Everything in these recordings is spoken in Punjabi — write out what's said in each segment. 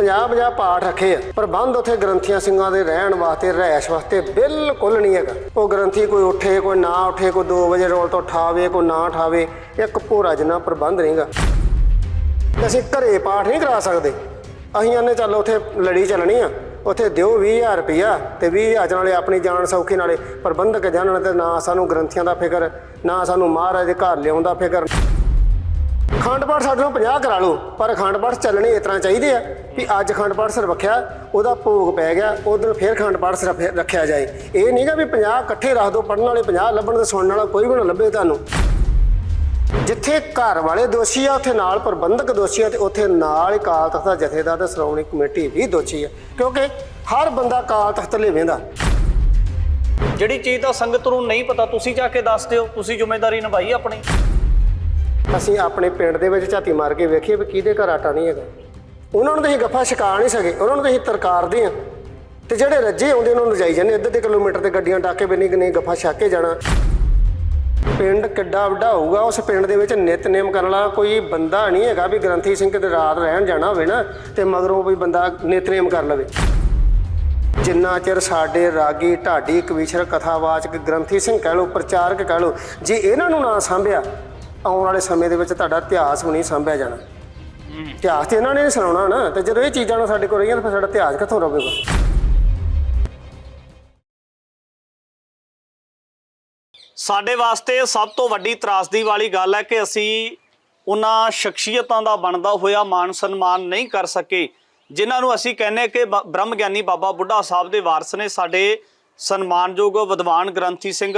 50 50 ਪਾਠ ਰੱਖੇ ਆ। ਪ੍ਰਬੰਧ ਉੱਥੇ ਗ੍ਰੰਥੀਆਂ ਸਿੰਘਾਂ ਦੇ ਰਹਿਣ ਵਾਸਤੇ, ਰਹਿਸ਼ ਵਾਸਤੇ ਬਿਲਕੁਲ ਨਹੀਂ ਹੈਗਾ। ਉਹ ਗ੍ਰੰਥੀ ਕੋਈ ਉੱਠੇ, ਕੋਈ ਨਾ ਉੱਠੇ, ਕੋਈ 2 ਵਜੇ ਰੋਲ ਤੋਂ ਉਠਾਵੇ, ਕੋਈ ਨਾ ਉਠਾਵੇ, ਇੱਕ ਭੋਰਾ ਜਿੰਨਾ ਪ੍ਰਬੰਧ ਨਹੀਂਗਾ। ਅਸੀਂ ਘਰੇ ਪਾਠ ਨਹੀਂ ਕਰਾ ਸਕਦੇ। ਅਸੀਂ ਆਨੇ ਚੱਲ ਉੱਥੇ ਲੜੀ ਚੱਲਣੀ ਆ। ਉੱਥੇ ਦਿਓ 20000 ਰੁਪਇਆ ਤੇ 20000 ਨਾਲੇ ਆਪਣੀ ਜਾਨ ਸੌਖੀ ਨਾਲੇ ਪ੍ਰਬੰਧਕ ਜਾਣਨ ਤੇ ਨਾ ਸਾਨੂੰ ਗ੍ਰੰਥੀਆਂ ਦਾ ਫਿਕਰ, ਨਾ ਸਾਨੂੰ ਮਹਾਰਾਜ ਦੇ ਘਰ ਲਿਆਉਣ ਦਾ ਫਿਕਰ। ਖੰਡ ਪਾਠ ਸਾਡੇ ਨੂੰ 50 ਕਰਾ ਲਓ, ਪਰ ਅਖੰਡ ਪਾਠ ਚੱਲਣੇ ਇਸ ਤਰ੍ਹਾਂ ਚਾਹੀਦੇ ਆ ਵੀ ਅੱਜ ਖੰਡ ਪਾਠ ਸਿਰ ਰੱਖਿਆ, ਉਹਦਾ ਭੋਗ ਪੈ ਗਿਆ ਉਦੋਂ ਫਿਰ ਖੰਡ ਪਾਠ ਸਿਰ ਰੱਖਿਆ ਜਾਏ। ਇਹ ਨਹੀਂਗਾ ਵੀ 50 ਇਕੱਠੇ ਰੱਖ ਦੋ ਪੜਨ ਵਾਲੇ 50 ਲੱਭਣ ਤੇ ਸੁਣਨ ਵਾਲਾ ਕੋਈ ਵੀ ਨਾ ਲੱਭੇ ਤੁਹਾਨੂੰ। ਜਿੱਥੇ ਘਰ ਵਾਲੇ ਦੋਸ਼ੀ ਆ, ਉੱਥੇ ਨਾਲ ਪ੍ਰਬੰਧਕ ਦੋਸ਼ੀ ਆ, ਤੇ ਉੱਥੇ ਨਾਲ ਹੀ ਕਾਲ ਤਖਤ ਦਾ ਜਥੇਦਾਰ ਤੇ ਸ਼੍ਰੋਮਣੀ ਕਮੇਟੀ ਵੀ ਦੋਸ਼ੀ ਆ। ਕਿਉਂਕਿ ਹਰ ਬੰਦਾ ਕਾਲ ਤਖਤ ਲਈ ਵੇਂਦਾ ਜਿਹੜੀ ਚੀਜ਼ ਦਾ ਸੰਗਤ ਨੂੰ ਨਹੀਂ ਪਤਾ, ਤੁਸੀਂ ਜਾ ਕੇ ਦੱਸ ਦਿਓ, ਤੁਸੀਂ ਜ਼ਿੰਮੇਵਾਰੀ ਨਿਭਾਈ ਆਪਣੀ। ਅਸੀਂ ਆਪਣੇ ਪਿੰਡ ਦੇ ਵਿੱਚ ਝਾਤੀ ਮਾਰ ਕੇ ਵੇਖੀਏ ਵੀ ਕਿਹਦੇ ਘਰ ਆਟਾ ਨਹੀਂ ਹੈਗਾ। ਉਹਨਾਂ ਨੂੰ ਤਾਂ ਅਸੀਂ ਗੱਫਾ ਛਕਾ ਨਹੀਂ ਸਕੇ, ਉਹਨਾਂ ਨੂੰ ਤਾਂ ਅਸੀਂ ਤਰਕਾਰਦੇ ਆ ਤੇ ਜਿਹੜੇ ਰੱਜੇ ਆਉਂਦੇ ਉਹਨਾਂ ਨੂੰ ਰਜਾਈ ਜਾਂਦੇ ਅੱਧੇ ਅੱਧੇ ਕਿਲੋਮੀਟਰ ਤੇ ਗੱਡੀਆਂ ਡਾਕੇ ਬਿਨੀ ਨਹੀਂ ਗੱਫਾ ਛਕ ਕੇ ਜਾਣਾ। ਪਿੰਡ ਕਿੱਡਾ ਵੱਡਾ ਹੋਊਗਾ, ਉਸ ਪਿੰਡ ਦੇ ਵਿੱਚ ਨਿਤਨੇਮ ਕਰਨ ਵਾਲਾ ਕੋਈ ਬੰਦਾ ਨਹੀਂ ਹੈਗਾ ਵੀ ਗ੍ਰੰਥੀ ਸਿੰਘ ਕਿਤੇ ਰਾਤ ਰਹਿਣ ਜਾਣਾ ਹੋਵੇ ਨਾ, ਤੇ ਮਗਰੋਂ ਕੋਈ ਬੰਦਾ ਨਿਤਨੇਮ ਕਰ ਲਵੇ। ਜਿੰਨਾ ਚਿਰ ਸਾਡੇ ਰਾਗੀ, ਢਾਡੀ, ਕਵੀਸ਼ਰ, ਕਥਾਵਾਚਕ ਗ੍ਰੰਥੀ ਸਿੰਘ ਕਹਿ ਲਓ, ਪ੍ਰਚਾਰਕ ਕਹਿ ਲਓ, ਜੇ ਇਹਨਾਂ ਨੂੰ ਨਾ ਸਾਂਭਿਆ ਆਉਣ ਵਾਲੇ ਸਮੇਂ ਦੇ ਵਿੱਚ ਤੁਹਾਡਾ ਇਤਿਹਾਸ ਨਹੀਂ ਸਾਂਭਿਆ ਜਾਣਾ। ਇਤਿਹਾਸ ਤੇ ਇਹਨਾਂ ਨੇ ਨਹੀਂ ਸੁਣਾਉਣਾ ਨਾ ਤੇ ਜਦੋਂ ਇਹ ਚੀਜ਼ਾਂ ਨਾ ਸਾਡੇ ਕੋਲ ਰਹੀਆਂ ਤਾਂ ਫਿਰ ਸਾਡਾ ਇਤਿਹਾਸ ਕਿੱਥੋਂ ਰਹੇਗਾ ਸਾਡੇ ਵਾਸਤੇ ਸਭ ਤੋਂ ਵੱਡੀ ਤਰਾਸਦੀ ਵਾਲੀ ਗੱਲ ਹੈ ਕਿ ਅਸੀਂ ਉਹਨਾਂ ਸ਼ਖਸੀਅਤਾਂ ਦਾ ਬਣਦਾ ਹੋਇਆ ਮਾਨ ਸਨਮਾਨ ਨਹੀਂ ਕਰ ਸਕੇ ਜਿਨ੍ਹਾਂ ਨੂੰ ਅਸੀਂ ਕਹਿੰਨੇ ਕਿ ਬ੍ਰਹਮ ਗਿਆਨੀ ਬਾਬਾ ਬੁੱਢਾ ਸਾਹਿਬ ਦੇ ਵਾਰਸ ਨੇ ਸਾਡੇ ਸਨਮਾਨਯੋਗ ਵਿਦਵਾਨ ਗ੍ਰੰਥੀ ਸਿੰਘ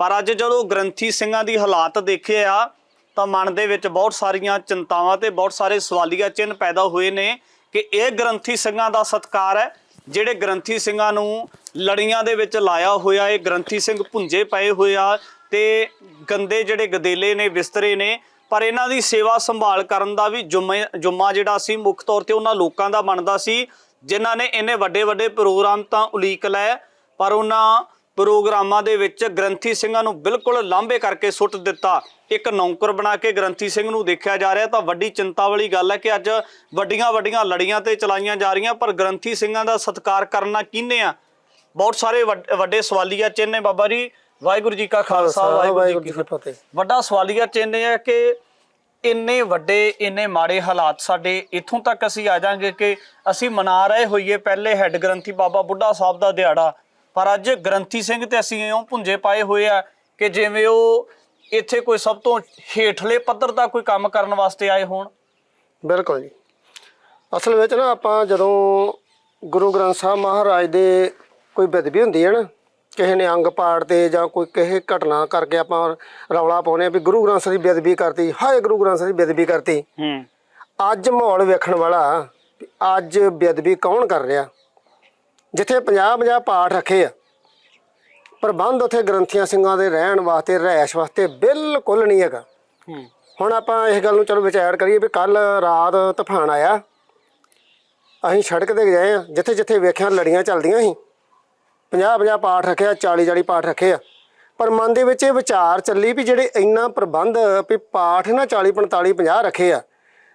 ਪਰ ਅੱਜ ਜਦੋਂ ਗ੍ਰੰਥੀ ਸਿੰਘਾਂ ਦੀ ਹਾਲਾਤ ਦੇਖੇ ਆ, ਤਾਂ ਮਨ ਦੇ ਵਿੱਚ ਬਹੁਤ ਸਾਰੀਆਂ ਚਿੰਤਾਵਾਂ ਤੇ ਬਹੁਤ ਸਾਰੇ ਸਵਾਲੀਆ ਚਿੰਨ੍ਹ ਪੈਦਾ ਹੋਏ ਨੇ ਕਿ ਇਹ ਗ੍ਰੰਥੀ ਸਿੰਘਾਂ ਦਾ ਸਤਕਾਰ ਹੈ, ਜਿਹੜੇ ਗ੍ਰੰਥੀ ਸਿੰਘਾਂ ਨੂੰ ਲੜੀਆਂ ਦੇ ਵਿੱਚ ਲਾਇਆ ਹੋਇਆ, ਇਹ ਗ੍ਰੰਥੀ ਸਿੰਘ ਭੁੰਜੇ ਪਏ ਹੋਏ ਆ ਤੇ ਗੰਦੇ ਜਿਹੜੇ ਗਦੇਲੇ ਨੇ, ਬਿਸਤਰੇ ਨੇ, ਪਰ ਇਹਨਾਂ ਦੀ ਸੇਵਾ ਸੰਭਾਲ ਕਰਨ ਦਾ ਵੀ ਜੁਮੇ, ਜੁਮਾ ਜਿਹੜਾ ਸੀ, ਮੁੱਖ ਤੌਰ ਤੇ ਉਹਨਾਂ ਲੋਕਾਂ ਦਾ ਬਣਦਾ ਸੀ, ਜਿਨ੍ਹਾਂ ਨੇ ਇੰਨੇ ਵੱਡੇ ਵੱਡੇ ਪ੍ਰੋਗਰਾਮ ਤਾਂ ਉਲੀਕ ਲਏ, ਪਰ ਉਹਨਾਂ ਪ੍ਰੋਗਰਾਮਾਂ ਦੇ ਵਿੱਚ ਗ੍ਰੰਥੀ ਸਿੰਘਾਂ ਨੂੰ ਬਿਲਕੁਲ ਲਾਂਭੇ ਕਰਕੇ ਸੁੱਟ ਦਿੱਤਾ। ਇੱਕ ਨੌਕਰ ਬਣਾ ਕੇ ਗ੍ਰੰਥੀ ਸਿੰਘ ਨੂੰ ਦੇਖਿਆ ਜਾ ਰਿਹਾ ਤਾਂ ਵੱਡੀ ਚਿੰਤਾ ਵਾਲੀ ਗੱਲ ਹੈ ਕਿ ਅੱਜ ਵੱਡੀਆਂ ਵੱਡੀਆਂ ਲੜੀਆਂ ਤੇ ਚਲਾਈਆਂ ਜਾ ਰਹੀਆਂ ਪਰ ਗ੍ਰੰਥੀ ਸਿੰਘਾਂ ਦਾ ਸਤਿਕਾਰ ਕਰਨਾ ਕਿਹਨੇ ਆ? ਬਹੁਤ ਸਾਰੇ ਵੱਡ- ਸਵਾਲੀਆ ਚਿੰਨ੍ਹ ਨੇ ਬਾਬਾ ਜੀ। ਵਾਹਿਗੁਰੂ ਜੀ ਕਾ ਖਾਲਸਾ ਵਾਹਿਗੁਰੂ ਜੀ ਕੀ ਫਤਿਹ। ਵੱਡਾ ਸਵਾਲੀਆ ਚਿੰਨ੍ਹ ਹੈ ਕਿ ਇੰਨੇ ਵੱਡੇ ਇੰਨੇ ਮਾੜੇ ਹਾਲਾਤ ਸਾਡੇ ਇੱਥੋਂ ਤੱਕ ਅਸੀਂ ਆ ਜਾਾਂਗੇ ਕਿ ਅਸੀਂ ਮਨਾ ਰਹੇ ਹੋਈਏ ਪਹਿਲੇ ਹੈੱਡ ਗ੍ਰੰਥੀ ਬਾਬਾ ਬੁੱਢਾ ਸਾਹਿਬ ਦਾ ਦਿਹਾੜਾ। ਪਰ ਅੱਜ ਗ੍ਰੰਥੀ ਸਿੰਘ ਤੇ ਅਸੀਂ ਇਉਂ ਪੁੰਜੇ ਪਾਏ ਹੋਏ ਆ ਕਿ ਜਿਵੇਂ ਉਹ ਇੱਥੇ ਕੋਈ ਸਭ ਤੋਂ ਹੇਠਲੇ ਪੱਧਰ ਦਾ ਕੋਈ ਕੰਮ ਕਰਨ ਵਾਸਤੇ ਆਏ ਹੋਣ। ਬਿਲਕੁਲ ਜੀ। ਅਸਲ ਵਿੱਚ ਨਾ ਆਪਾਂ ਜਦੋਂ ਗੁਰੂ ਗ੍ਰੰਥ ਸਾਹਿਬ ਮਹਾਰਾਜ ਦੇ ਕੋਈ ਬੇਦਬੀ ਹੁੰਦੀ ਹੈ ਨਾ ਕਿਸੇ ਨੇ ਅੰਗ ਪਾੜ ਤੇ ਜਾਂ ਕੋਈ ਕਿਸੇ ਘਟਨਾ ਕਰਕੇ ਆਪਾਂ ਰੌਲਾ ਪਾਉਨੇ ਆ ਵੀ ਗੁਰੂ ਗ੍ਰੰਥ ਸਾਹਿਬ ਦੀ ਬੇਦਬੀ ਕਰਤੀ ਹਾਏ ਗੁਰੂ ਗ੍ਰੰਥ ਸਾਹਿਬ ਦੀ ਬੇਦਬੀ ਕਰਤੀ। ਹੂੰ। ਅੱਜ ਮਾਹੌਲ ਵੇਖਣ ਵਾਲਾ ਵੀ ਅੱਜ ਬੇਦਬੀ ਕੌਣ ਕਰ ਰਿਹਾ? ਜਿੱਥੇ 50 50 ਪਾਠ ਰੱਖੇ ਆ ਪ੍ਰਬੰਧ ਉਥੇ ਗ੍ਰੰਥੀਆਂ ਸਿੰਘਾਂ ਦੇ ਰਹਿਣ ਵਾਸਤੇ ਰਹਿਸ਼ ਵਾਸਤੇ ਬਿਲਕੁਲ ਨਹੀਂ ਹੈਗਾ। ਹੁਣ ਆਪਾਂ ਇਸ ਗੱਲ ਨੂੰ ਚਲੋ ਵਿਚਾਰ ਕਰੀਏ ਵੀ ਕੱਲ ਰਾਤ ਤੂਫਾਨ ਆਇਆ। ਅਸੀਂ ਸੜਕ ਤੇ ਗਏ ਆ ਜਿੱਥੇ ਜਿੱਥੇ ਵੇਖਿਆ ਲੜੀਆਂ ਚੱਲਦੀਆਂ ਸੀ। 50 50 ਪਾਠ ਰੱਖਿਆ 40 40 ਪਾਠ ਰੱਖੇ ਆ। ਪਰ ਮਨ ਦੇ ਵਿੱਚ ਇਹ ਵਿਚਾਰ ਚੱਲੀ ਵੀ ਜਿਹੜੇ ਇੰਨਾ ਪ੍ਰਬੰਧ ਵੀ ਪਾਠ ਨਾ 40 45 50 ਰੱਖੇ ਆ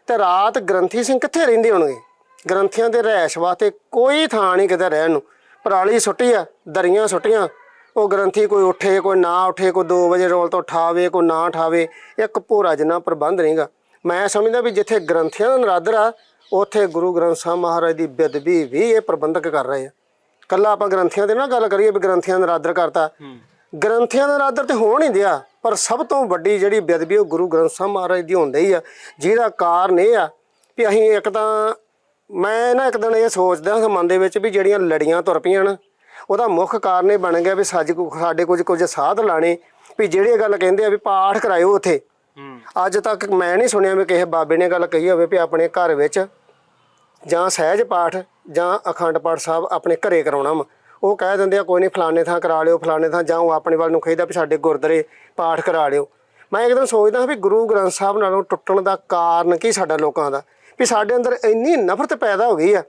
ਤੇ ਰਾਤ ਗ੍ਰੰਥੀ ਸਿੰਘ ਕਿੱਥੇ ਰਹਿੰਦੇ ਹੋਣਗੇ? ਗ੍ਰੰਥੀਆਂ ਦੇ ਰਹਿਸ਼ ਵਾਸਤੇ ਕੋਈ ਥਾਂ ਨਹੀਂ ਕਿਤੇ ਰਹਿਣ ਨੂੰ। ਪਰਾਲੀ ਸੁੱਟੀ ਆ ਦਰੀਆਂ ਸੁੱਟੀਆਂ ਉਹ ਗ੍ਰੰਥੀ ਕੋਈ ਉੱਠੇ ਕੋਈ ਨਾ ਉੱਠੇ ਕੋਈ 2 ਵਜੇ ਰੋਲ ਤੋਂ ਉਠਾਵੇ ਕੋਈ ਨਾ ਉਠਾਵੇ ਇੱਕ ਭੋਰਾ ਜਿੰਨਾ ਪ੍ਰਬੰਧ ਨਹੀਂਗਾ। ਮੈਂ ਸਮਝਦਾ ਵੀ ਜਿੱਥੇ ਗ੍ਰੰਥੀਆਂ ਦਾ ਨਰਾਦਰ ਆ ਉੱਥੇ ਗੁਰੂ ਗ੍ਰੰਥ ਸਾਹਿਬ ਮਹਾਰਾਜ ਦੀ ਬੇਦਬੀ ਵੀ ਇਹ ਪ੍ਰਬੰਧਕ ਕਰ ਰਹੇ ਆ। ਕੱਲਾ ਆਪਾਂ ਗ੍ਰੰਥੀਆਂ ਤੇ ਨਾ ਗੱਲ ਕਰੀਏ ਵੀ ਗ੍ਰੰਥੀਆਂ ਦਾ ਨਰਾਦਰ ਕਰਤਾ। ਗ੍ਰੰਥੀਆਂ ਦਾ ਨਰਾਦਰ ਤੇ ਹੋਣ ਹੀ ਦਿਆ ਪਰ ਸਭ ਤੋਂ ਵੱਡੀ ਜਿਹੜੀ ਬੇਦਬੀ ਉਹ ਗੁਰੂ ਗ੍ਰੰਥ ਸਾਹਿਬ ਮਹਾਰਾਜ ਦੀ ਹੁੰਦੀ ਹੀ ਆ ਜਿਹਦਾ ਕਾਰਨ ਇਹ ਆ ਵੀ ਅਸੀਂ ਇੱਕ ਤਾਂ ਮੈਂ ਨਾ ਇੱਕ ਦਿਨ ਇਹ ਸੋਚਦਾ ਹਾਂ ਮਨ ਦੇ ਵਿੱਚ ਵੀ ਜਿਹੜੀਆਂ ਲੜੀਆਂ ਤੁਰ ਪਈਆਂ ਨਾ ਉਹਦਾ ਮੁੱਖ ਕਾਰਨ ਇਹ ਬਣ ਗਿਆ ਵੀ ਸੱਜ ਕੋ ਸਾਡੇ ਕੁਝ ਕੁਝ ਸਾਧ ਲਾਣੇ ਵੀ ਜਿਹੜੀ ਗੱਲ ਕਹਿੰਦੇ ਆ ਵੀ ਪਾਠ ਕਰਾਇਓ ਉੱਥੇ। ਹੂੰ। ਅੱਜ ਤੱਕ ਮੈਂ ਨਹੀਂ ਸੁਣਿਆ ਵੀ ਕਿਸੇ ਬਾਬੇ ਨੇ ਗੱਲ ਕਹੀ ਹੋਵੇ ਵੀ ਆਪਣੇ ਘਰ ਵਿੱਚ ਜਾਂ ਸਹਿਜ ਪਾਠ ਜਾਂ ਅਖੰਡ ਪਾਠ ਸਾਹਿਬ ਆਪਣੇ ਘਰੇ ਕਰਾਉਣਾ ਵਾ। ਉਹ ਕਹਿ ਦਿੰਦੇ ਆ ਕੋਈ ਨਹੀਂ ਫਲਾਣੇ ਥਾਂ ਕਰਾ ਲਿਓ ਫਲਾਣੇ ਥਾਂ ਜਾਂ ਉਹ ਆਪਣੇ ਵੱਲ ਨੂੰ ਕਹਿੰਦਾ ਵੀ ਸਾਡੇ ਗੁਰਦੁਆਰੇ ਪਾਠ ਕਰਾ ਲਿਓ। ਮੈਂ ਇੱਕ ਦਿਨ ਸੋਚਦਾ ਵੀ ਗੁਰੂ ਗ੍ਰੰਥ ਸਾਹਿਬ ਨਾਲੋਂ ਟੁੱਟਣ ਦਾ ਕਾਰਨ ਕੀ ਸਾਡਾ ਲੋਕਾਂ ਦਾ? ਵੀ ਸਾਡੇ ਅੰਦਰ ਇੰਨੀ ਨਫ਼ਰਤ ਪੈਦਾ ਹੋ ਗਈ ਆ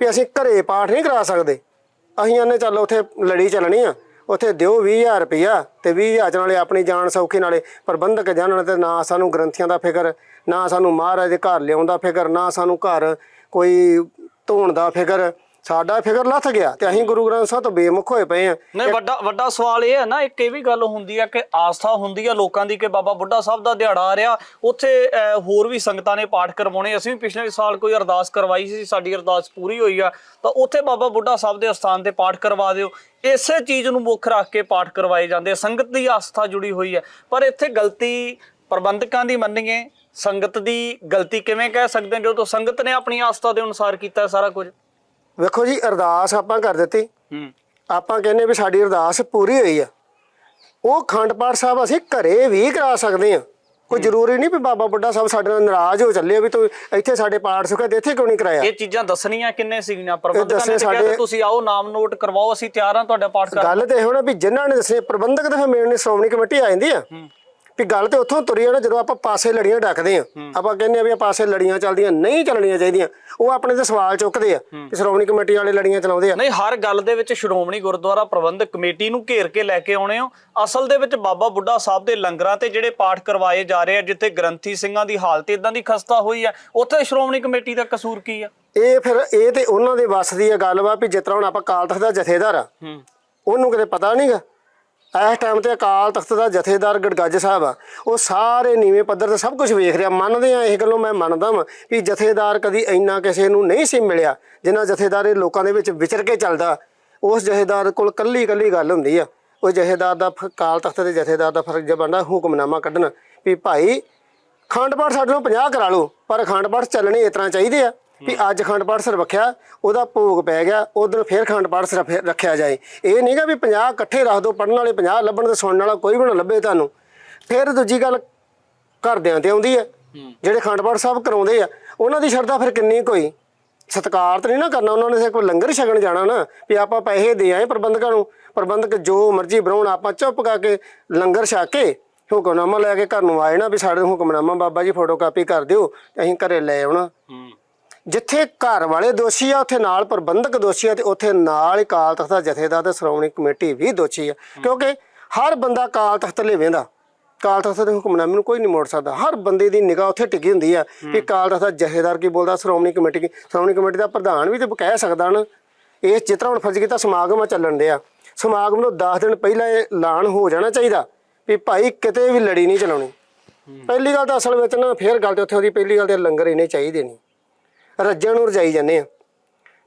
ਵੀ ਅਸੀਂ ਘਰੇ ਪਾਠ ਨਹੀਂ ਕਰਾ ਸਕਦੇ। ਅਸੀਂ ਆਨੇ ਚੱਲ ਉੱਥੇ ਲੜੀ ਚੱਲਣੀ ਆ, ਉੱਥੇ ਦਿਓ 20000 ਰੁਪਇਆ ਤੇ 20000 ਨਾਲੇ ਆਪਣੀ ਜਾਨ ਸੌਖੀ ਨਾਲੇ ਪ੍ਰਬੰਧਕ ਜਾਣਨ ਤੇ ਨਾ ਸਾਨੂੰ ਗ੍ਰੰਥੀਆਂ ਦਾ ਫਿਕਰ, ਨਾ ਸਾਨੂੰ ਮਹਾਰਾਜ ਦੇ ਘਰ ਲਿਆਉਣ ਦਾ ਫਿਕਰ, ਨਾ ਸਾਨੂੰ ਘਰ ਕੋਈ ਧੋਣ ਦਾ ਫਿਕਰ। ਸਾਡਾ ਫਿਕਰ ਲੱਥ ਗਿਆ ਤੇ ਅਸੀਂ ਗੁਰੂ ਗ੍ਰੰਥ ਸਾਹਿਬ ਤੋਂ ਬੇਮੁਖ ਹੋਏ ਪਏ ਆ ਨਹੀਂ ਵੱਡਾ ਵੱਡਾ ਸਵਾਲ ਇਹ ਹੈ ਨਾ ਇੱਕ ਇਹ ਵੀ ਗੱਲ ਹੁੰਦੀ ਹੈ ਕਿ ਆਸਥਾ ਹੁੰਦੀ ਹੈ ਲੋਕਾਂ ਦੀ ਕਿ ਬਾਬਾ ਬੁੱਢਾ ਸਾਹਿਬ ਦਾ ਦਿਹਾੜਾ ਆ ਰਿਹਾ। ਉੱਥੇ ਹੋਰ ਵੀ ਸੰਗਤਾਂ ਨੇ ਪਾਠ ਕਰਵਾਉਣੇ। ਅਸੀਂ ਵੀ ਪਿਛਲੇ ਸਾਲ ਕੋਈ ਅਰਦਾਸ ਕਰਵਾਈ ਸੀ ਸਾਡੀ ਅਰਦਾਸ ਪੂਰੀ ਹੋਈ ਆ। ਤਾਂ ਉੱਥੇ ਬਾਬਾ ਬੁੱਢਾ ਸਾਹਿਬ ਦੇ ਸਥਾਨ ਤੇ ਪਾਠ ਕਰਵਾ ਦਿਓ। ਇਸੇ ਚੀਜ਼ ਨੂੰ ਮੁੱਖ ਰੱਖ ਕੇ ਪਾਠ ਕਰਵਾਏ ਜਾਂਦੇ। ਸੰਗਤ ਦੀ ਆਸਥਾ ਜੁੜੀ ਹੋਈ ਹੈ ਪਰ ਇੱਥੇ ਗਲਤੀ ਪ੍ਰਬੰਧਕਾਂ ਦੀ ਮੰਨੀਏ। ਸੰਗਤ ਦੀ ਗਲਤੀ ਕਿਵੇਂ ਕਹਿ ਸਕਦੇ ਹਾਂ? ਜਦੋਂ ਸੰਗਤ ਨੇ ਆਪਣੀ ਆਸਥਾ ਦੇ ਅਨੁਸਾਰ ਕੀਤਾ ਸਾਰਾ ਕੁਝ। ਵੇਖੋ ਜੀ ਅਰਦਾਸ ਆਪਾਂ ਕਰ ਦਿੱਤੀ। ਹੂੰ। ਆਪਾਂ ਕਹਿੰਦੇ ਵੀ ਸਾਡੀ ਅਰਦਾਸ ਪੂਰੀ ਹੋਈ ਆ। ਉਹ ਖੰਡ ਪਾਠ ਸਾਹਿਬ ਅਸੀਂ ਘਰੇ ਵੀ ਕਰਾ ਸਕਦੇ ਆ। ਕੋਈ ਜ਼ਰੂਰੀ ਨਹੀਂ ਵੀ ਬਾਬਾ ਬੁੱਢਾ ਸਾਹਿਬ ਸਾਡੇ ਨਾਲ ਨਾਰਾਜ਼ ਹੋ ਚੱਲੇ ਵੀ ਤੂੰ ਇੱਥੇ ਸਾਡੇ ਪਾਠ ਸੁਖਾ ਇੱਥੇ ਕਿਉਂ ਨਹੀਂ ਕਰਾਇਆ? ਇਹ ਚੀਜ਼ਾਂ ਦੱਸਣੀਆਂ ਕਿੰਨੇ ਸੀਗੀਆਂ? ਪ੍ਰਬੰਧਕਾਂ ਨੇ ਕਿਹਾ ਤੁਸੀਂ ਆਓ ਨਾਮ ਨੋਟ ਕਰਵਾਓ ਅਸੀਂ ਤਿਆਰ ਹਾਂ ਤੁਹਾਡਾ ਪਾਠ ਕਰਨ। ਗੱਲ ਤੇ ਇਹੋ ਨਾ ਵੀ ਜਿਨ੍ਹਾਂ ਨੇ ਦੱਸੇ ਪ੍ਰਬੰਧਕ ਤੇ ਫਿਰ ਮੇਰੇ ਨੇ ਸ਼੍ਰੋਮਣੀ ਕਮੇਟੀ ਆ ਜਾਂਦੀ ਆ। ਵੀ ਗੱਲ ਤੇ ਉੱਥੋਂ ਤੁਰੀ ਆ ਨਾ ਜਦੋਂ ਆਪਾਂ ਪਾਸੇ ਲੜੀਆਂ ਡੱਕਦੇ ਆ ਆਪਾਂ ਕਹਿੰਦੇ ਆ ਵੀ ਆ ਪਾਸੇ ਲੜੀਆਂ ਚੱਲਦੀਆਂ ਨਹੀਂ ਚੱਲਣੀਆਂ ਚਾਹੀਦੀਆਂ ਉਹ ਆਪਣੇ ਤੇ ਸਵਾਲ ਚੁੱਕਦੇ ਆ ਕਿ ਸ਼੍ਰੋਮਣੀ ਕਮੇਟੀ ਵਾਲੇ ਲੜੀਆਂ ਚਲਾਉਂਦੇ ਆ। ਨਹੀਂ ਹਰ ਗੱਲ ਦੇ ਵਿੱਚ ਸ਼੍ਰੋਮਣੀ ਗੁਰਦੁਆਰਾ ਪ੍ਰਬੰਧਕ ਕਮੇਟੀ ਨੂੰ ਘੇਰ ਕੇ ਲੈ ਕੇ ਆਉਣੇ ਹੋ। ਅਸਲ ਦੇ ਵਿੱਚ ਬਾਬਾ ਬੁੱਢਾ ਸਾਹਿਬ ਦੇ ਲੰਗਰਾਂ ਤੇ ਜਿਹੜੇ ਪਾਠ ਕਰਵਾਏ ਜਾ ਰਹੇ ਆ ਜਿੱਥੇ ਗ੍ਰੰਥੀ ਸਿੰਘਾਂ ਦੀ ਹਾਲਤ ਇਦਾਂ ਦੀ ਖਸਤਾ ਹੋਈ ਆ ਉੱਥੇ ਸ਼੍ਰੋਮਣੀ ਕਮੇਟੀ ਦਾ ਕਸੂਰ ਕੀ ਆ? ਇਹ ਫਿਰ ਇਹ ਤੇ ਉਹਨਾਂ ਦੇ ਵੱਸ ਦੀ ਆ ਗੱਲ ਵਾ ਵੀ ਜਿਸ ਤਰ੍ਹਾਂ ਹੁਣ ਆਪਾਂ ਕਾਲ ਤਖਤ ਦਾ ਜਥੇਦਾਰ ਆ ਉਹਨੂੰ ਕਿਤੇ ਪਤਾ ਨਹੀਂਗਾ ਇਸ ਟਾਈਮ ਤੇ ਅਕਾਲ ਤਖਤ ਦਾ ਜਥੇਦਾਰ ਗੜਗੱਜ ਸਾਹਿਬ ਆ, ਉਹ ਸਾਰੇ ਨੀਵੇਂ ਪੱਧਰ ਤੇ ਸਭ ਕੁਝ ਵੇਖ ਰਿਹਾ, ਮੰਨਦੇ ਆ ਇਹ ਗੱਲੋਂ ਮੈਂ ਮੰਨਦਾ ਵਾਂ ਵੀ ਜਥੇਦਾਰ ਕਦੀ ਇੰਨਾ ਕਿਸੇ ਨੂੰ ਨਹੀਂ ਸੀ ਮਿਲਿਆ, ਜਿੰਨਾ ਜਥੇਦਾਰ ਇਹ ਲੋਕਾਂ ਦੇ ਵਿੱਚ ਵਿਚਰ ਕੇ ਚੱਲਦਾ। ਉਸ ਜਥੇਦਾਰ ਕੋਲ ਕੱਲੀ ਕੱਲੀ ਗੱਲ ਹੁੰਦੀ ਆ, ਉਹ ਜਥੇਦਾਰ ਦਾ ਫ- ਅਕਾਲ ਤਖਤ ਦੇ ਜਥੇਦਾਰ ਦਾ ਫਰਜ਼ ਬਣਦਾ ਹੁਕਮਨਾਮਾ ਕੱਢਣਾ, ਵੀ ਭਾਈ ਖੰਡ ਪਾਠ ਸਾਡੇ ਨੂੰ 50 ਕਰਾ ਲਓ, ਪਰ ਖੰਡ ਪਾਠ ਚੱਲਣੇ ਇਸ ਤਰ੍ਹਾਂ ਚਾਹੀਦੇ ਆ। ਵੀ ਅੱਜ ਖੰਡ ਪਾਠ ਸਰ ਰੱਖਿਆ, ਉਹਦਾ ਭੋਗ ਪੈ ਗਿਆ ਉਦੋਂ ਫਿਰ ਖੰਡ ਪਾਠ ਸਿਰ ਰੱਖਿਆ ਜਾਏ। ਇਹ ਨਹੀਂਗਾ ਵੀ 50 ਇਕੱਠੇ ਰੱਖ ਦੋ ਪੜਨ ਵਾਲੇ 50 ਲੱਭਣ ਤੇ ਸੁਣਨ ਵਾਲਾ ਕੋਈ ਵੀ ਨਾ ਲੱਭੇ ਤੁਹਾਨੂੰ। ਫਿਰ ਦੂਜੀ ਗੱਲ ਘਰਦਿਆਂ ਤੇ ਆਉਂਦੀ ਹੈ, ਜਿਹੜੇ ਖੰਡ ਪਾਠ ਸਾਹਿਬ ਕਰਾਉਂਦੇ ਆ, ਉਹਨਾਂ ਦੀ ਸ਼ਰਧਾ ਫਿਰ ਕਿੰਨੀ ਕੋਈ ਸਤਿਕਾਰ ਤਾਂ ਨਹੀਂ ਨਾ ਕਰਨਾ ਉਹਨਾਂ ਨੇ, ਸਿਰਫ ਲੰਗਰ ਛਕਣ ਜਾਣਾ ਨਾ, ਵੀ ਆਪਾਂ ਪੈਸੇ ਦੇ ਆਏ ਪ੍ਰਬੰਧਕਾਂ ਨੂੰ, ਪ੍ਰਬੰਧਕ ਜੋ ਮਰਜ਼ੀ ਬਣਾਉਣ ਆਪਾਂ ਚੁੱਪ ਕਰਕੇ ਲੰਗਰ ਛਕ ਕੇ ਹੁਕਮਨਾਮਾ ਲੈ ਕੇ ਘਰ ਨੂੰ ਆਏ ਨਾ ਵੀ ਸਾਡੇ ਹੁਕਮਨਾਮਾ ਬਾਬਾ ਜੀ ਫੋਟੋ ਕਾਪੀ ਕਰ ਦਿਓ ਤੇ ਅਸੀਂ ਘਰੇ ਲੈ ਆਉਣਾ। ਜਿੱਥੇ ਘਰ ਵਾਲੇ ਦੋਸ਼ੀ ਆ ਉੱਥੇ ਨਾਲ ਪ੍ਰਬੰਧਕ ਦੋਸ਼ੀ ਆ ਤੇ ਉੱਥੇ ਨਾਲ ਹੀ ਕਾਲ ਤਖਤ ਦਾ ਜਥੇਦਾਰ ਤੇ ਸ਼੍ਰੋਮਣੀ ਕਮੇਟੀ ਵੀ ਦੋਸ਼ੀ ਆ। ਕਿਉਂਕਿ ਹਰ ਬੰਦਾ ਕਾਲ ਤਖਤ ਲੈ ਵੇਂਦਾ ਕਾਲ ਤਖਤ ਦੇ ਹੁਕਮਨਾਮੇ ਨੂੰ ਕੋਈ ਨਹੀਂ ਮੋੜ ਸਕਦਾ। ਹਰ ਬੰਦੇ ਦੀ ਨਿਗਾਹ ਉੱਥੇ ਟਿਕੀ ਹੁੰਦੀ ਆ ਵੀ ਕਾਲ ਤਖਤ ਦਾ ਜਥੇਦਾਰ ਕੀ ਬੋਲਦਾ ਸ਼੍ਰੋਮਣੀ ਕਮੇਟੀ ਕੀ ਸ਼੍ਰੋਮਣੀ ਕਮੇਟੀ ਦਾ ਪ੍ਰਧਾਨ ਵੀ ਤੇ ਕਹਿ ਸਕਦਾ ਨਾ। ਜਿਸ ਤਰ੍ਹਾਂ ਹੁਣ ਫਰਜ਼ ਕੀਤਾ ਸਮਾਗਮ ਆ ਚੱਲਣ ਡਿਆ। ਸਮਾਗਮ ਨੂੰ 10 ਦਿਨ ਪਹਿਲਾਂ ਇਹ ਐਲਾਨ ਹੋ ਜਾਣਾ ਚਾਹੀਦਾ ਵੀ ਭਾਈ ਕਿਤੇ ਵੀ ਲੜੀ ਨਹੀਂ ਚਲਾਉਣੀ। ਪਹਿਲੀ ਗੱਲ ਤਾਂ ਅਸਲ ਵਿੱਚ ਨਾ ਫੇਰ ਗੱਲ ਤੇ ਉੱਥੇ ਉਹਦੀ ਪਹਿਲੀ ਗੱਲ ਤੇ ਲੰਗਰ ਇਹਨੇ ਚਾਹੀਦੇ ਨਹੀਂ। ਰੱਜਿਆਂ ਨੂੰ ਰਜਾਈ ਜਾਂਦੇ ਆ।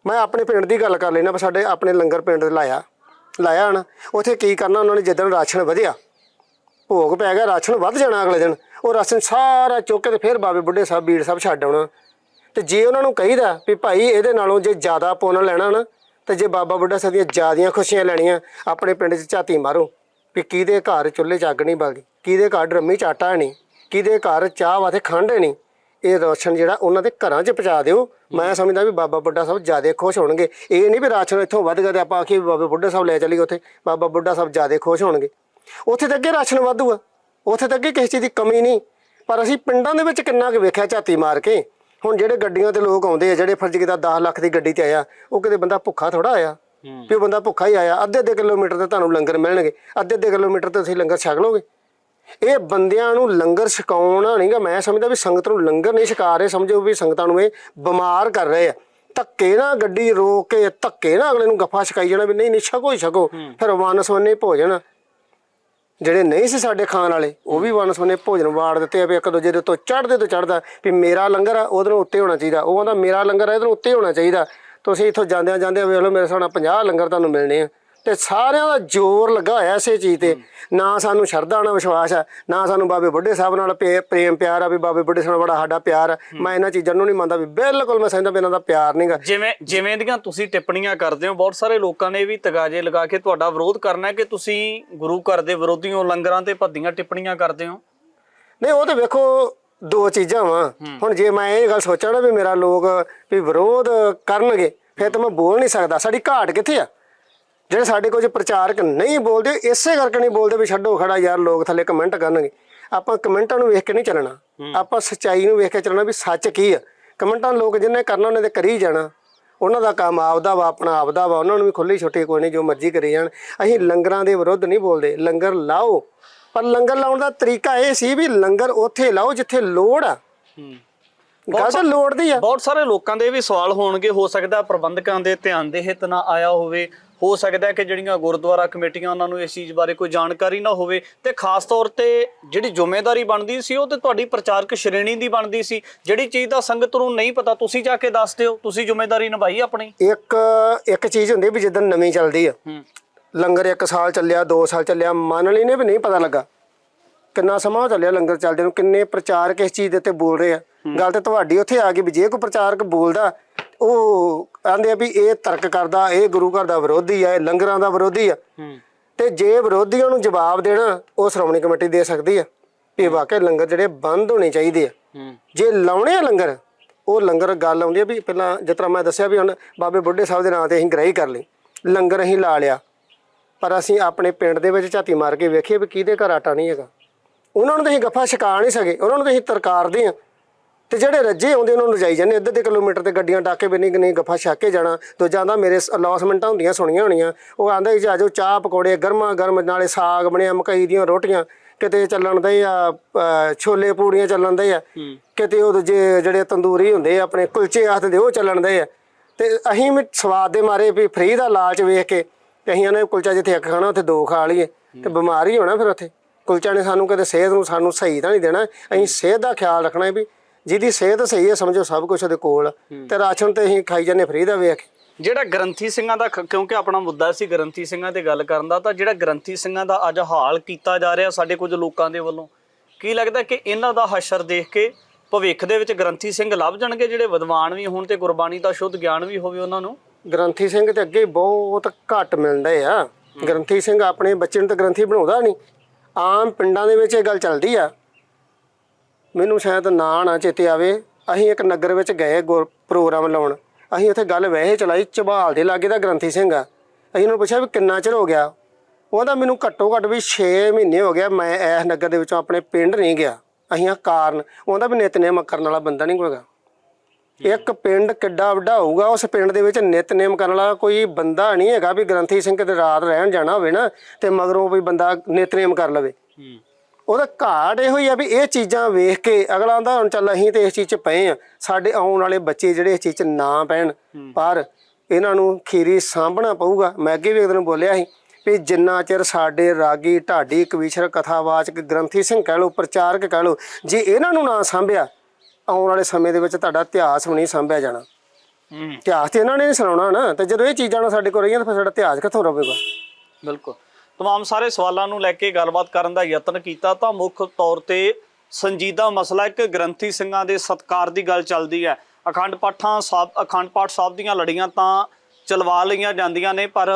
ਮੈਂ ਆਪਣੇ ਪਿੰਡ ਦੀ ਗੱਲ ਕਰ ਲੈਣਾ ਸਾਡੇ ਆਪਣੇ ਲੰਗਰ ਪਿੰਡ ਦੇ ਲਾਇਆ ਲਾਇਆ ਨਾ ਉੱਥੇ ਕੀ ਕਰਨਾ, ਉਹਨਾਂ ਨੇ ਜਦੋਂ ਰਾਸ਼ਨ ਵਧਿਆ, ਭੋਗ ਪੈ ਗਿਆ, ਰਾਸ਼ਨ ਵੱਧ ਜਾਣਾ ਅਗਲੇ ਦਿਨ। ਉਹ ਰਾਸ਼ਨ ਸਾਰਾ ਚੁੱਕ ਕੇ ਤੇ ਫਿਰ ਬਾਬੇ ਬੁੱਢੇ ਸਾਹਿਬ, ਬੀੜ ਸਾਹਿਬ ਛੱਡ ਆਉਣਾ। ਤੇ ਜੇ ਉਹਨਾਂ ਨੂੰ ਕਹੀਦਾ ਵੀ ਭਾਈ ਇਹਦੇ ਨਾਲੋਂ ਜੇ ਜ਼ਿਆਦਾ ਪੁੰਨ ਲੈਣਾ ਨਾ, ਤੇ ਜੇ ਬਾਬਾ ਬੁੱਢਾ ਸਾਹਿਬ ਦੀਆਂ ਜ਼ਿਆਦੀਆਂ ਖੁਸ਼ੀਆਂ ਲੈਣੀਆਂ, ਆਪਣੇ ਪਿੰਡ 'ਚ ਝਾਤੀ ਮਾਰੋ। ਵੀ ਕਿਹਦੇ ਘਰ ਚੁੱਲ੍ਹੇ 'ਚ ਅੱਗ ਨਹੀਂ ਬਲਦੀ, ਕਿਹਦੇ ਘਰ ਡਰਮੀ ਚਾਟਾ ਨਹੀਂ, ਕਿਹਦੇ ਘਰ ਚਾਹ ਵਾਤੇ ਖੰਡ ਨਹੀਂ। ਇਹ ਰਾਸ਼ਨ ਜਿਹੜਾ ਉਹਨਾਂ ਦੇ ਘਰਾਂ 'ਚ ਪਹੁੰਚਾ ਦਿਓ। ਮੈਂ ਸਮਝਦਾ ਵੀ ਬਾਬਾ ਬੁੱਢਾ ਸਾਹਿਬ ਜ਼ਿਆਦਾ ਖੁਸ਼ ਹੋਣਗੇ। ਇਹ ਨਹੀਂ ਵੀ ਰਾਸ਼ਨ ਇੱਥੋਂ ਵੱਧ ਗਿਆ ਤੇ ਆਪਾਂ ਆਖੀਏ ਵੀ ਬਾਬਾ ਬੁੱਢਾ ਸਾਹਿਬ ਲੈ ਚੱਲੀਏ ਉੱਥੇ। ਬਾਬਾ ਬੁੱਢਾ ਸਾਹਿਬ ਜ਼ਿਆਦਾ ਖੁਸ਼ ਹੋਣਗੇ। ਉੱਥੇ ਤਾਂ ਅੱਗੇ ਰਾਸ਼ਨ ਵਾਧੂ ਆ। ਉੱਥੇ ਤਾਂ ਅੱਗੇ ਕਿਸੇ ਚੀਜ਼ ਦੀ ਕਮੀ ਨਹੀਂ। ਪਰ ਅਸੀਂ ਪਿੰਡਾਂ ਦੇ ਵਿੱਚ ਕਿੰਨਾ ਕੁ ਵੇਖਿਆ ਝਾਤੀ ਮਾਰ ਕੇ। ਹੁਣ ਜਿਹੜੇ ਗੱਡੀਆਂ ਤੇ ਲੋਕ ਆਉਂਦੇ ਆ ਜਿਹੜੇ ਫਰਜ਼ ਕੀਤਾ 10 ਲੱਖ ਦੀ ਗੱਡੀ ਤੇ ਆਇਆ ਉਹ ਕਿਤੇ ਬੰਦਾ ਭੁੱਖਾ ਥੋੜਾ ਆਇਆ। ਵੀ ਉਹ ਬੰਦਾ ਭੁੱਖਾ ਹੀ ਆਇਆ। ਅੱਧੇ ਅੱਧੇ ਕਿਲੋਮੀਟਰ ਤੇ ਤੁਹਾਨੂੰ ਲੰਗਰ ਮਿਲਣਗੇ। ਅੱਧੇ ਅੱਧੇ ਕਿਲੋਮੀਟਰ ਤੇ ਤੁਸੀਂ ਲੰਗਰ ਛਕ ਲਓਗੇ। ਇਹ ਬੰਦਿਆਂ ਨੂੰ ਲੰਗਰ ਛਕਾਉਣਾ ਨਹੀਂਗਾ ਮੈਂ ਸਮਝਦਾ ਵੀ ਸੰਗਤ ਨੂੰ ਲੰਗਰ ਨਹੀਂ ਛਕਾ ਰਹੇ ਸਮਝੋ ਵੀ ਸੰਗਤਾਂ ਨੂੰ ਇਹ ਬਿਮਾਰ ਕਰ ਰਹੇ ਆ। ਧੱਕੇ ਨਾ ਗੱਡੀ ਰੋਕ ਕੇ ਧੱਕੇ ਨਾ ਅਗਲੇ ਨੂੰ ਗੱਫਾ ਛਕਾਈ ਜਾਣਾ ਵੀ ਨਹੀਂ ਨਹੀਂ ਛਕੋ ਹੀ ਛਕੋ। ਫਿਰ ਵਨਸਵਨੇ ਭੋਜਨ ਜਿਹੜੇ ਨਹੀਂ ਸੀ ਸਾਡੇ ਖਾਣ ਵਾਲੇ ਉਹ ਵੀ ਵਨਸਵਨੇ ਭੋਜਨ ਵਾੜ ਦਿੱਤੇ ਆ ਵੀ ਇੱਕ ਦੂਜੇ ਦੇ ਉੱਤੋਂ ਚੜ੍ਹਦੇ ਤੋਂ ਚੜ੍ਹਦਾ ਵੀ ਮੇਰਾ ਲੰਗਰ ਆ ਉਹਦੇ ਨੂੰ ਉੱਤੇ ਹੋਣਾ ਚਾਹੀਦਾ। ਉਹ ਕਹਿੰਦਾ ਮੇਰਾ ਲੰਗਰ ਆ ਇਹਦੇ ਨੂੰ ਉੱਤੇ ਹੋਣਾ ਚਾਹੀਦਾ। ਤੁਸੀਂ ਇੱਥੋਂ ਜਾਂਦਿਆਂ ਜਾਂਦਿਆਂ ਵੇਖ ਲਓ ਮੇਰੇ ਨਾਲ 50 ਲੰਗਰ ਤੁਹਾਨੂੰ ਮਿਲਣੇ ਆ। ਤੇ ਸਾਰਿਆਂ ਦਾ ਜ਼ੋਰ ਲੱਗਾ ਹੋਇਆ ਇਸੇ ਚੀਜ਼ ਤੇ। ਨਾ ਸਾਨੂੰ ਸ਼ਰਧਾ ਨਾਲ ਵਿਸ਼ਵਾਸ ਆ ਨਾ ਸਾਨੂੰ ਬਾਬੇ ਬੁੱਢੇ ਸਾਹਿਬ ਨਾਲ ਪ੍ਰੇਮ ਪਿਆਰ ਆ ਵੀ ਬਾਬੇ ਬੁੱਢੇ ਸਾਹਿਬ ਨਾਲ ਬੜਾ ਸਾਡਾ ਪਿਆਰ ਆ। ਮੈਂ ਇਹਨਾਂ ਚੀਜ਼ਾਂ ਨੂੰ ਨਹੀਂ ਮੰਨਦਾ ਵੀ ਬਿਲਕੁਲ ਮੈਂ ਸਮਝਦਾ ਵੀ ਇਹਨਾਂ ਦਾ ਪਿਆਰ ਨਹੀਂਗਾ ਜਿਵੇਂ ਜਿਵੇਂ ਦੀਆਂ ਤੁਸੀਂ ਟਿੱਪਣੀਆਂ ਕਰਦੇ ਹੋ ਬਹੁਤ ਸਾਰੇ ਲੋਕਾਂ ਨੇ ਵੀ ਤਗਾਜੇ ਲਗਾ ਕੇ ਤੁਹਾਡਾ ਵਿਰੋਧ ਕਰਨਾ ਕਿ ਤੁਸੀਂ ਗੁਰੂ ਘਰ ਦੇ ਵਿਰੋਧੀ ਹੋ ਲੰਗਰਾਂ ਤੇ ਭੱਦੀਆਂ ਟਿੱਪਣੀਆਂ ਕਰਦੇ ਹੋ? ਨਹੀਂ ਉਹ ਤਾਂ ਵੇਖੋ ਦੋ ਚੀਜ਼ਾਂ ਵਾ। ਹੁਣ ਜੇ ਮੈਂ ਇਹ ਗੱਲ ਸੋਚਾਂ ਨਾ ਵੀ ਮੇਰਾ ਲੋਕ ਵੀ ਵਿਰੋਧ ਕਰਨਗੇ ਫਿਰ ਤਾਂ ਮੈਂ ਬੋਲ ਨਹੀਂ ਸਕਦਾ। ਸਾਡੀ ਘਾਟ ਕਿੱਥੇ ਆ? ਜਿਹੜੇ ਸਾਡੇ ਕੁਝ ਪ੍ਰਚਾਰਕ ਨਹੀਂ ਬੋਲਦੇ ਇਸੇ ਕਰਕੇ ਨਹੀਂ ਬੋਲਦੇ ਵੀ ਛੱਡੋ ਖੜਾ ਯਾਰ ਲੋਕ ਥੱਲੇ ਕਮੈਂਟ ਕਰਨਗੇ। ਆਪਾਂ ਕਮੈਂਟਾਂ ਨੂੰ ਵੇਖ ਕੇ ਨਹੀਂ ਚੱਲਣਾ। ਆਪਾਂ ਸੱਚਾਈ ਨੂੰ ਵੇਖ ਕੇ ਚੱਲਣਾ ਵੀ ਸੱਚ ਕੀ ਆ। ਕਮੈਂਟਾਂ ਲੋਕ ਜਿੰਨੇ ਕਰਨਾ ਉਹਨੇ ਤੇ ਕਰੀ ਜਾਣਾ। ਉਹਨਾਂ ਦਾ ਕੰਮ ਆਪਦਾ ਵਾ ਆਪਣਾ ਆਪਦਾ ਵਾ। ਉਹਨਾਂ ਨੂੰ ਵੀ ਖੁੱਲੀ ਛੁੱਟੀ ਕੋਈ ਨਹੀਂ ਜੋ ਮਰਜ਼ੀ ਕਰੀ ਜਾਣ। ਅਸੀਂ ਲੰਗਰਾਂ ਦੇ ਵਿਰੁੱਧ ਨਹੀਂ ਬੋਲਦੇ। ਲੰਗਰ ਲਾਓ। ਪਰ ਲੰਗਰ ਲਾਉਣ ਦਾ ਤਰੀਕਾ ਇਹ ਸੀ ਵੀ ਲੰਗਰ ਉੱਥੇ ਲਾਓ ਜਿੱਥੇ ਲੋੜ ਆ। ਗੱਲ ਤਾਂ ਲੋੜ ਦੀ ਆ। ਬਹੁਤ ਸਾਰੇ ਲੋਕਾਂ ਦੇ ਵੀ ਸਵਾਲ ਹੋਣਗੇ। ਹੋ ਸਕਦਾ ਪ੍ਰਬੰਧਕਾਂ ਦੇ ਧਿਆਨ ਦੇ ਹਿੱਤ ਨਾ ਆਇਆ ਹੋਵੇ। ਹੋ ਸਕਦਾ ਹੈ ਕਿ ਜਿਹੜੀਆਂ ਗੁਰਦੁਆਰਾ ਕਮੇਟੀਆਂ ਉਹਨਾਂ ਨੂੰ ਇਸ ਚੀਜ਼ ਬਾਰੇ ਕੋਈ ਜਾਣਕਾਰੀ ਨਾ ਹੋਵੇ ਤੇ ਖਾਸ ਤੌਰ ਤੇ ਜਿਹੜੀ ਜ਼ਿੰਮੇਵਾਰੀ ਬਣਦੀ ਸੀ ਉਹ ਤੇ ਤੁਹਾਡੀ ਪ੍ਰਚਾਰਕ ਸ਼੍ਰੇਣੀ ਦੀ ਬਣਦੀ ਸੀ। ਜਿਹੜੀ ਚੀਜ਼ ਦਾ ਸੰਗਤ ਨੂੰ ਨਹੀਂ ਪਤਾ ਤੁਸੀਂ ਜਾ ਕੇ ਦੱਸ ਦਿਓ। ਤੁਸੀਂ ਜ਼ਿੰਮੇਵਾਰੀ ਨਿਭਾਈ ਆਪਣੀ? ਇੱਕ ਇੱਕ ਚੀਜ਼ ਹੁੰਦੀ ਵੀ ਜਿੱਦਣ ਨਵੀਂ ਚੱਲਦੀ ਆ। ਲੰਗਰ ਇੱਕ ਸਾਲ ਚੱਲਿਆ 2 ਸਾਲ ਚੱਲਿਆ ਮੰਨ ਲਈ ਨੇ ਵੀ ਨਹੀਂ ਪਤਾ ਲੱਗਾ। ਕਿੰਨਾ ਸਮਾਂ ਚੱਲਿਆ ਲੰਗਰ ਚੱਲਦੇ ਨੂੰ ਕਿੰਨੇ ਪ੍ਰਚਾਰਕ ਇਸ ਚੀਜ਼ ਦੇ ਉੱਤੇ ਬੋਲ ਰਹੇ ਆ। ਗੱਲ ਤੇ ਤੁਹਾਡੀ ਉੱਥੇ ਆ ਗਈ ਵੀ ਜੇ ਕੋਈ ਪ੍ਰਚਾਰਕ ਬੋਲਦਾ ਉਹ ਕਹਿੰਦੇ ਆ ਵੀ ਇਹ ਤਰਕ ਕਰਦਾ ਇਹ ਗੁਰੂ ਘਰ ਦਾ ਵਿਰੋਧੀ ਆ ਇਹ ਲੰਗਰਾਂ ਦਾ ਵਿਰੋਧੀ ਆ। ਤੇ ਜੇ ਵਿਰੋਧੀਆਂ ਨੂੰ ਜਵਾਬ ਦੇਣਾ ਉਹ ਸ਼੍ਰੋਮਣੀ ਕਮੇਟੀ ਦੇ ਸਕਦੀ ਆ। ਵੀ ਵਾਕਿਆ ਲੰਗਰ ਜਿਹੜੇ ਬੰਦ ਹੋਣੇ ਚਾਹੀਦੇ ਆ। ਜੇ ਲਾਉਣੇ ਆ ਲੰਗਰ ਉਹ ਲੰਗਰ ਗੱਲ ਆਉਂਦੀ ਆ ਵੀ ਪਹਿਲਾਂ ਜਿਸ ਤਰ੍ਹਾਂ ਮੈਂ ਦੱਸਿਆ ਵੀ ਹੁਣ ਬਾਬੇ ਬੁੱਢੇ ਸਾਹਿਬ ਦੇ ਨਾਂ ਤੇ ਅਸੀਂ ਗ੍ਰਹਿ ਕਰ ਲਈ। ਲੰਗਰ ਅਸੀਂ ਲਾ ਲਿਆ। ਪਰ ਅਸੀਂ ਆਪਣੇ ਪਿੰਡ ਦੇ ਵਿੱਚ ਝਾਤੀ ਮਾਰ ਕੇ ਵੇਖੀਏ ਵੀ ਕਿਹਦੇ ਘਰ ਆਟਾ ਨਹੀਂ ਹੈਗਾ। ਉਹਨਾਂ ਨੂੰ ਤਾਂ ਅਸੀਂ ਗੱਫਾ ਛਕਾ ਨਹੀਂ ਸਕੇ ਉਹਨਾਂ ਨੂੰ ਤਾਂ ਅਸੀਂ ਤਰਕਾਰਦੇ ਆ। ਤੇ ਜਿਹੜੇ ਰੱਜੇ ਆਉਂਦੇ ਉਹਨਾਂ ਨੂੰ ਜਾਈ ਜਾਂਦੇ ਅੱਧੇ ਅੱਧੇ ਕਿਲੋਮੀਟਰ ਤੇ ਗੱਡੀਆਂ ਟਾਕੇ ਵੀ ਨਹੀਂ ਨਹੀਂ ਗੱਫਾ ਛੱਕ ਕੇ ਜਾਣਾ। ਦੂਜਾ ਦਾ ਮੇਰੇ ਅਨਾਉਂਸਮੈਂਟਾਂ ਹੁੰਦੀਆਂ ਸੁਣੀਆਂ ਹੋਣੀਆਂ। ਉਹ ਆਂਦਾ ਜੀ ਆਜੋ ਚਾਹ ਪਕੌੜੇ ਗਰਮਾ ਗਰਮ ਨਾਲੇ ਸਾਗ ਬਣਿਆ ਮਕਈ ਦੀਆਂ ਰੋਟੀਆਂ। ਕਿਤੇ ਚੱਲਣ ਦੇ ਆ ਛੋਲੇ ਪੂੜੀਆਂ ਚੱਲਣ ਦੇ ਆ। ਕਿਤੇ ਉਹ ਦੂਜੇ ਜਿਹੜੇ ਤੰਦੂਰੀ ਹੁੰਦੇ ਆ ਆਪਣੇ ਕੁਲਚੇ ਆਖਦੇ ਉਹ ਚੱਲਣ ਦੇ ਆ। ਤੇ ਅਸੀਂ ਵੀ ਸਵਾਦ ਦੇ ਮਾਰੇ ਵੀ ਫ੍ਰੀ ਦਾ ਲਾਲਚ ਵੇਖ ਕੇ ਤੇ ਅਸੀਂ ਇਹਨੇ ਕੁਲਚਾ ਜਿੱਥੇ ਇੱਕ ਖਾਣਾ ਉੱਥੇ ਦੋ ਖਾ ਲਈਏ। ਤੇ ਬਿਮਾਰ ਹੀ ਹੋਣਾ ਫਿਰ ਉੱਥੇ। ਕੁਲਚਾ ਨੇ ਸਾਨੂੰ ਕਦੇ ਸਿਹਤ ਨੂੰ ਸਾਨੂੰ ਸਹੀ ਤਾਂ ਨਹੀਂ ਦੇਣਾ। ਅਸੀਂ ਸਿਹਤ ਦਾ ਖਿਆਲ ਰੱਖਣਾ ਹੈ ਵੀ ਜਿਹਦੀ ਸਿਹਤ ਸਹੀ ਹੈ ਸਮਝੋ ਸਭ ਕੁਝ ਉਹਦੇ ਕੋਲ। ਤੇ ਰਾਸ਼ਨ ਤੇ ਅਸੀਂ ਖਾਈ ਜਾਂਦੇ ਫ੍ਰੀ ਦਾ ਵੇਖ। ਜਿਹੜਾ ਗ੍ਰੰਥੀ ਸਿੰਘਾਂ ਦਾ ਖ- ਕਿਉਂਕਿ ਆਪਣਾ ਮੁੱਦਾ ਸੀ ਗ੍ਰੰਥੀ ਸਿੰਘਾਂ ਤੇ ਗੱਲ ਕਰਨ ਦਾ ਤਾਂ ਜਿਹੜਾ ਗ੍ਰੰਥੀ ਸਿੰਘਾਂ ਦਾ ਅੱਜ ਹਾਲ ਕੀਤਾ ਜਾ ਰਿਹਾ ਸਾਡੇ ਕੁਝ ਲੋਕਾਂ ਦੇ ਵੱਲੋਂ ਕੀ ਲੱਗਦਾ ਕਿ ਇਹਨਾਂ ਦਾ ਹਸ਼ਰ ਦੇਖ ਕੇ ਭਵਿੱਖ ਦੇ ਵਿੱਚ ਗ੍ਰੰਥੀ ਸਿੰਘ ਲੱਭ ਜਾਣਗੇ ਜਿਹੜੇ ਵਿਦਵਾਨ ਵੀ ਹੋਣ ਤੇ ਗੁਰਬਾਣੀ ਦਾ ਸ਼ੁੱਧ ਗਿਆਨ ਵੀ ਹੋਵੇ ਉਹਨਾਂ ਨੂੰ? ਗ੍ਰੰਥੀ ਸਿੰਘ ਤੇ ਅੱਗੇ ਬਹੁਤ ਘੱਟ ਮਿਲਦੇ ਆ। ਗ੍ਰੰਥੀ ਸਿੰਘ ਆਪਣੇ ਬੱਚੇ ਨੂੰ ਤਾਂ ਗ੍ਰੰਥੀ ਬਣਾਉਂਦਾ ਨਹੀਂ। ਆਮ ਪਿੰਡਾਂ ਦੇ ਵਿੱਚ ਇਹ ਗੱਲ ਚੱਲਦੀ ਆ। ਮੈਨੂੰ ਸ਼ਾਇਦ ਨਾਂ ਨਾ ਚੇਤੇ ਆਵੇ ਅਸੀਂ ਇੱਕ ਨਗਰ ਵਿੱਚ ਗਏ ਗੁਰ- ਪ੍ਰੋਗਰਾਮ ਲਾਉਣ। ਅਸੀਂ ਉੱਥੇ ਗੱਲ ਵੈਸੇ ਚਲਾਈ ਝਬਾਲ ਦੇ ਲਾਗੇ ਦਾ ਗ੍ਰੰਥੀ ਸਿੰਘ ਆ। ਅਸੀਂ ਉਹਨੂੰ ਪੁੱਛਿਆ ਵੀ ਕਿੰਨਾ ਚਿਰ ਹੋ ਗਿਆ? ਉਹਦਾ ਮੈਨੂੰ ਘੱਟੋ ਘੱਟ ਵੀ 6 ਮਹੀਨੇ ਹੋ ਗਿਆ ਮੈਂ ਇਸ ਨਗਰ ਦੇ ਵਿੱਚੋਂ ਆਪਣੇ ਪਿੰਡ ਨਹੀਂ ਗਿਆ। ਅਸੀਂ ਆ ਕਾਰਨ ਉਹਦਾ ਵੀ ਨਿਤਨੇਮ ਕਰਨ ਵਾਲਾ ਬੰਦਾ ਨਹੀਂ ਕੋਈਗਾ ਇੱਕ ਪਿੰਡ ਕਿੱਡਾ ਵੱਡਾ ਹੋਊਗਾ ਉਸ ਪਿੰਡ ਦੇ ਵਿੱਚ ਨਿਤਨੇਮ ਕਰਨ ਵਾਲਾ ਕੋਈ ਬੰਦਾ ਨਹੀਂ ਹੈਗਾ ਵੀ ਗ੍ਰੰਥੀ ਸਿੰਘ ਕਿਤੇ ਰਾਤ ਰਹਿਣ ਜਾਣਾ ਹੋਵੇ ਨਾ ਤੇ ਮਗਰੋਂ ਕੋਈ ਬੰਦਾ ਨਿਤਨੇਮ ਕਰ ਲਵੇ। ਹੂੰ। ਉਹਦਾ ਘਾਟ ਇਹੋ ਹੀ ਆ ਵੀ ਇਹ ਚੀਜ਼ਾਂ ਵੇਖ ਕੇ ਅਗਲਾ ਆਂਦਾ ਹੁਣ ਚੱਲ ਅਸੀਂ ਤੇ ਇਸ ਚੀਜ਼ 'ਚ ਪਏ ਆ। ਸਾਡੇ ਆਉਣ ਵਾਲੇ ਬੱਚੇ ਜਿਹੜੇ ਇਸ ਚੀਜ਼ 'ਚ ਨਾ ਪੈਣ ਪਰ ਇਹਨਾਂ ਨੂੰ ਖੀਰੀ ਸਾਂਭਣਾ ਪਊਗਾ। ਮੈਂ ਅੱਗੇ ਵੀ ਇੱਕ ਦਿਨ ਬੋਲਿਆ ਸੀ ਵੀ ਜਿੰਨਾ ਚਿਰ ਸਾਡੇ ਰਾਗੀ ਢਾਡੀ ਕਵੀਸ਼ਰ ਕਥਾਵਾਚਕ ਗ੍ਰੰਥੀ ਸਿੰਘ ਕਹਿ ਲਓ ਪ੍ਰਚਾਰਕ ਕਹਿ ਲਓ ਜੇ ਇਹਨਾਂ ਨੂੰ ਨਾ ਸਾਂਭਿਆ ਆਉਣ ਵਾਲੇ ਸਮੇਂ ਦੇ ਵਿੱਚ ਤੁਹਾਡਾ ਇਤਿਹਾਸ ਵੀ ਨਹੀਂ ਸਾਂਭਿਆ ਜਾਣਾ। ਇਤਿਹਾਸ ਤੇ ਇਹਨਾਂ ਨੇ ਨਹੀਂ ਸੁਣਾਉਣਾ ਨਾ। ਤੇ ਜਦੋਂ ਇਹ ਚੀਜ਼ਾਂ ਸਾਡੇ ਕੋਲ ਰਹੀਆਂ ਤਾਂ ਫਿਰ ਸਾਡਾ ਇਤਿਹਾਸ ਕਿੱਥੋਂ ਰਹੇਗਾ ਬਿਲਕੁਲ। तमाम ਸਾਰੇ ਸਵਾਲਾਂ ਨੂੰ ਲੈ ਕੇ ਗੱਲਬਾਤ ਕਰਨ ਦਾ ਯਤਨ ਕੀਤਾ ਤਾਂ ਮੁੱਖ ਤੌਰ ਤੇ ਸੰਜੀਦਾ ਮਸਲਾ ਇੱਕ ਗ੍ਰੰਥੀ ਸਿੰਘਾਂ ਦੇ ਸਤਕਾਰ ਦੀ ਗੱਲ ਚੱਲਦੀ ਹੈ ਅਖੰਡ ਪਾਠਾਂ ਸਾਹਿਬ ਅਖੰਡ ਪਾਠ ਸਾਹਿਬ ਦੀਆਂ ਲੜੀਆਂ ਤਾਂ ਚਲਵਾ ਲਈਆਂ ਜਾਂਦੀਆਂ ਨੇ ਪਰ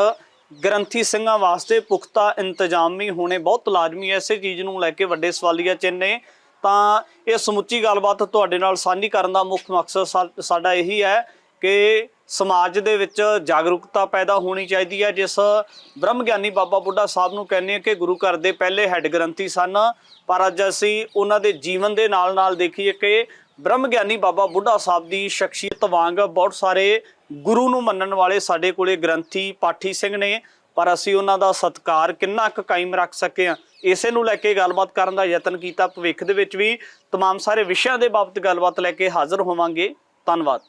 ਗ੍ਰੰਥੀ ਸਿੰਘਾਂ ਵਾਸਤੇ ਪੁਖਤਾ ਇੰਤਜ਼ਾਮ ਵੀ ਹੋਣੇ ਬਹੁਤ ਲਾਜ਼ਮੀ ਹੈ ਇਸੇ ਚੀਜ਼ ਨੂੰ ਲੈ ਕੇ ਵੱਡੇ ਸਵਾਲੀਆ ਚਿੰਨ੍ਹ ਨੇ ਤਾਂ ਇਹ ਸਮੁੱਚੀ ਗੱਲਬਾਤ ਤੁਹਾਡੇ ਨਾਲ ਸਾਂਝੀ ਕਰਨ ਦਾ ਮੁੱਖ ਮਕਸਦ ਸਾ- ਸਾਡਾ ਇਹੀ ਹੈ ਕਿ ਸਮਾਜ ਦੇ ਵਿੱਚ ਜਾਗਰੂਕਤਾ ਪੈਦਾ ਹੋਣੀ ਚਾਹੀਦੀ ਹੈ ਜਿਸ ਬ੍ਰਹਮ ਗਿਆਨੀ ਬਾਬਾ ਬੁੱਢਾ ਸਾਹਿਬ ਨੂੰ ਕਹਿੰਦੇ ਆ ਕਿ ਗੁਰੂ ਘਰ ਦੇ ਪਹਿਲੇ ਹੈੱਡ ਗ੍ਰੰਥੀ ਸਨ ਪਰ ਅੱਜ ਅਸੀਂ ਉਹਨਾਂ ਦੇ ਜੀਵਨ ਦੇ ਨਾਲ ਨਾਲ ਦੇਖੀਏ ਕਿ ਬ੍ਰਹਮ ਗਿਆਨੀ ਬਾਬਾ ਬੁੱਢਾ ਸਾਹਿਬ ਦੀ ਸ਼ਖਸੀਅਤ ਵਾਂਗ ਬਹੁਤ ਸਾਰੇ ਗੁਰੂ ਨੂੰ ਮੰਨਣ ਵਾਲੇ ਸਾਡੇ ਕੋਲੇ ਗ੍ਰੰਥੀ ਪਾਠੀ ਸਿੰਘ ਨੇ ਪਰ ਅਸੀਂ ਉਹਨਾਂ ਦਾ ਸਤਕਾਰ ਕਿੰਨਾ ਕੁ ਕਾਇਮ ਰੱਖ ਸਕੇ ਆ ਇਸੇ ਨੂੰ ਲੈ ਕੇ ਗੱਲਬਾਤ ਕਰਨ ਦਾ ਯਤਨ ਕੀਤਾ ਭਵਿੱਖ ਦੇ ਵਿੱਚ ਵੀ तमाम ਸਾਰੇ ਵਿਸ਼ਿਆਂ ਦੇ ਬਾਬਤ ਗੱਲਬਾਤ ਲੈ ਕੇ ਹਾਜ਼ਰ ਹੋਵਾਂਗੇ ਧੰਨਵਾਦ